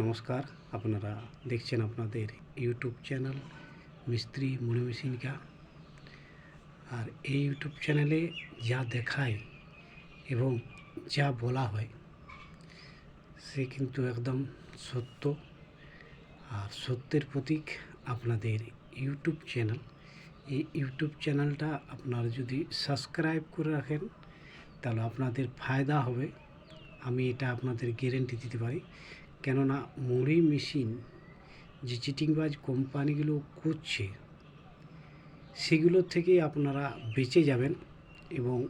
নমস্কার, আপনারা দেখছেন আপনাদের ইউটিউব চ্যানেল মিস্ত্রি মনে মেশিনকা আর এই ইউটিউব চ্যানেলে যা দেখায় এবং যা বলা হয়, সে কিন্তু একদম সত্য। আর সত্যের প্রতীক আপনাদের ইউটিউব চ্যানেল এই ইউটিউব চ্যানেলটা আপনারা যদি সাবস্ক্রাইব করে রাখেন, তাহলে আপনাদের ফায়দা হবে। আমি এটা আপনাদের গ্যারেন্টি দিতে পারি। কেননা মুড়ি মেশিন যে চিটিংবাজ কোম্পানিগুলো করছে সেগুলো থেকে আপনারা বেঁচে যাবেন এবং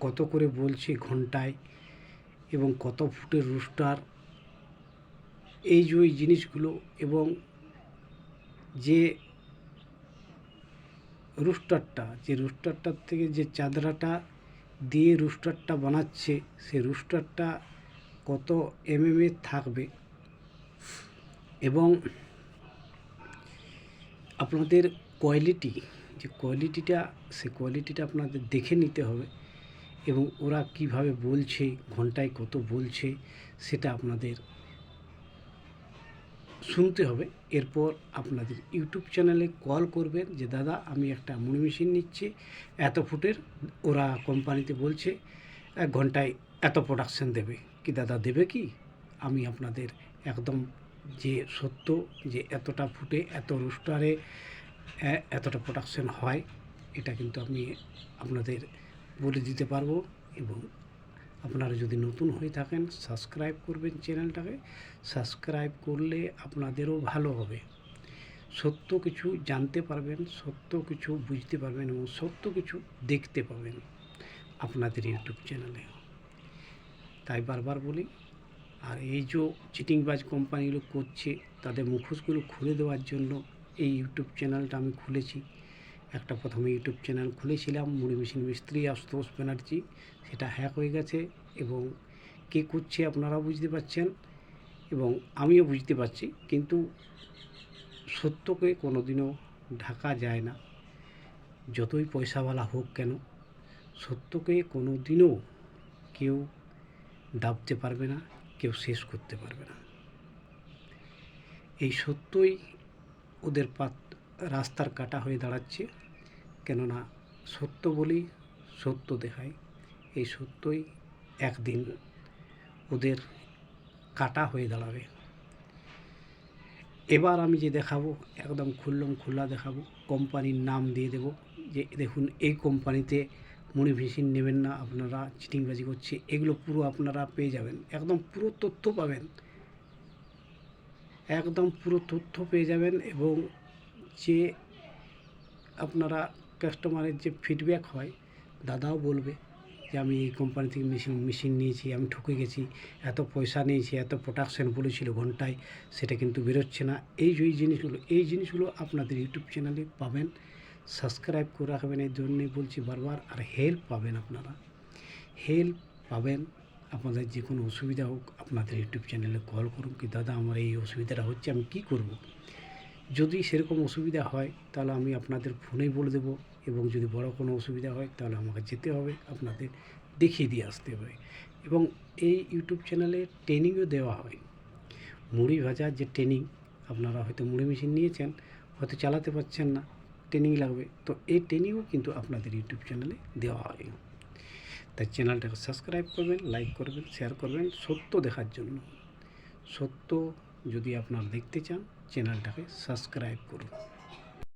কত করে বলছে ঘন্টায় এবং কত ফুটের রুস্টার, এই যে ওই জিনিসগুলো এবং যে রুস্টারটা, যে রুস্টারটার থেকে যে চাদরাটা দিয়ে রুস্টারটা বানাচ্ছে, সে রুস্টারটা কত এমএম এর থাকবে? এবং আপনাদের কোয়ালিটি যে কোয়ালিটিটা সে কোয়ালিটিটা আপনাদের দেখে নিতে হবে এবং ওরা কীভাবে বলছে, ঘন্টায় কত বলছে, সেটা আপনাদের শুনতে হবে। এরপর আপনাদের ইউটিউব চ্যানেলে কল করবেন যে, দাদা, আমি একটা মুড়ি মেশিন নিচ্ছি, এত ফুটের। ওরা কোম্পানিতে বলছে, এক ঘন্টায় এত প্রোডাকশন দেবে। কি দাদা দেবে কি? আমি আপনাদের একদম যে সত্য যে এতটা ফুটে, এত রুস্টারে এতটা প্রোডাকশন হয়, এটা কিন্তু আমি আপনাদের বলে দিতে পারব এবং আপনারা যদি নতুন হয়ে থাকেন সাবস্ক্রাইব করবেন চ্যানেলটাকে। সাবস্ক্রাইব করলে আপনাদেরও ভালো হবে। সত্য কিছু জানতে পারবেন, সত্য কিছু বুঝতে পারবেন এবং সত্য কিছু দেখতে পাবেন আপনাদের ইউটিউব চ্যানেলে তাই বারবার বলি, আর এই যে চিটিংবাজ কোম্পানিগুলো করছে, তাদের মুখোশগুলো খুলে দেওয়ার জন্য এই ইউটিউব চ্যানেলটা আমি খুলেছি। একটা প্রথমে ইউটিউব চ্যানেল খুলেছিলাম, মুড়ি মেশিন মিস্ত্রি আশুতোষ ব্যানার্জি, সেটা হ্যাক হয়ে গেছে এবং কে করছে আপনারাও বুঝতে পারছেন এবং আমিও বুঝতে পারছি, কিন্তু সত্যকে কোনোদিনও ঢাকা যায় না। যতই পয়সাওয়ালা হোক কেন, সত্যকে কোনো দিনও কেউ দাবতে পারবে না, কেউ শেষ করতে পারবে না। এই সত্যই ওদের পাত, রাস্তার কাটা হয়ে দাঁড়াচ্ছে, কেননা সত্য বলি সত্য দেখায়। এই সত্যই একদিন ওদের কাটা হয়ে দাঁড়াবে। এবার আমি যে দেখাবো, একদম খুললাম খোলা দেখাবো, কোম্পানির নাম দিয়ে দেবো, যে দেখুন এই কোম্পানিতে মুড়ি মেশিন নেবেন না, আপনারা চিটিংবাজি করছে, এগুলো পুরো আপনারা পেয়ে যাবেন, একদম পুরো তথ্য পাবেন। একদম পুরো তথ্য পেয়ে যাবেন এবং যে আপনারা কাস্টমারের যে ফিডব্যাক হয়, দাদাও বলবে যে, আমি এই কোম্পানি থেকে মেশিন মেশিন নিয়েছি, আমি ঠকে গেছি, এত পয়সা নিয়েছি, এত প্রোডাকশান বলেছিল ঘন্টায়, সেটা কিন্তু বেরোচ্ছে না। এই যে জিনিসগুলো, এই জিনিসগুলো আপনাদের ইউটিউব চ্যানেলে পাবেন। সাবস্ক্রাইব করে রাখবেন, এই জন্যে বলছি বারবার, আর হেল্প পাবেন আপনারা। হেল্প পাবেন, আপনাদের যে কোনো অসুবিধা হোক, আপনাদের ইউটিউব চ্যানেলে কল করুন কি, দাদা, আমার এই অসুবিধাটা হচ্ছে, আমি কি করব। যদি সেরকম অসুবিধা হয়, তাহলে আমি আপনাদের ফোনেই বলে দেবো, এবং যদি বড় কোনো অসুবিধা হয়, তাহলে আমাকে যেতে হবে, আপনাদের দেখিয়ে দিয়ে আসতে হবে। এবং এই ইউটিউব চ্যানেলে ট্রেনিংও দেওয়া হয়। মুড়ি ভাজার যে ট্রেনিং আপনারা হয়তো মুড়ি মেশিন নিয়েছেন, হয়তো চালাতে পারছেন না ট্রেনিং লাগবে। তো এই ট্রেনিংও কিন্তু আপনাদের ইউটিউব চ্যানেলে দেওয়া হয়। তাই চ্যানেলটাকে সাবস্ক্রাইব করবেন লাইক করবেন শেয়ার করবেন। সত্য দেখার জন্য। সত্য যদি আপনার দেখতে চান চ্যানেলটাকে সাবস্ক্রাইব করুন।